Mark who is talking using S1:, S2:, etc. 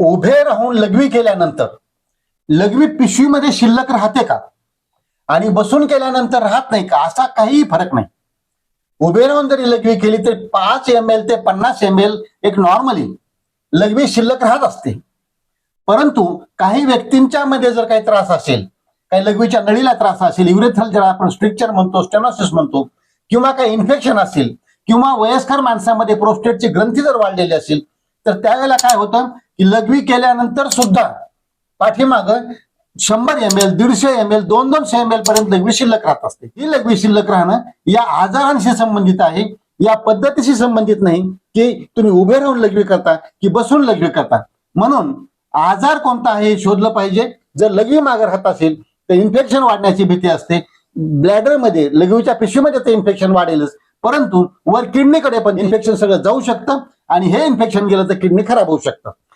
S1: उभे राहून लघवी केल्यानंतर लघवी पिशवीमध्ये शिल्लक राहते का? आणि बसून केल्यानंतर राहत नाही का? असा काहीही फरक नाही. उभे राहून जरी लघवी केली तरी पाच एम एल ते पन्नास एम एल एक नॉर्मली लघवी शिल्लक राहत असते. परंतु काही व्यक्तींच्या मध्ये जर काही त्रास असेल काही लघवीच्या नळीला त्रास असेल युरेथल ज्याला आपण स्ट्रिक्चर म्हणतो स्टेनॉसिस म्हणतो किंवा काही इन्फेक्शन असेल किंवा वयस्कर माणसामध्ये प्रोस्टेटची ग्रंथी जर वाढलेली असेल तर त्यावेळेला काय होतं की लघवी केल्यानंतर सुद्धा पाठीमाग शंभर एम एल दीडशे एम एल दोन दोनशे एम एल पर्यंत लघवी शिल्लक राहत असते. ही लघवी शिल्लक राहणं या आजारांशी संबंधित आहे. या पद्धतीशी संबंधित नाही की तुम्ही उभे राहून लघवी करता की बसून लघवी करता. म्हणून आजार कोणता आहे हे शोधलं पाहिजे. जर लघवी मागे राहत असेल तर इन्फेक्शन वाढण्याची भीती असते. ब्लॅडरमध्ये लघवीच्या पिशवीमध्ये ते इन्फेक्शन वाढेलच. परंतु वर किडनीकडे पण इन्फेक्शन सगळं जाऊ शकतं. आणि हे इन्फेक्शन गेलं तर किडनी खराब होऊ शकतं.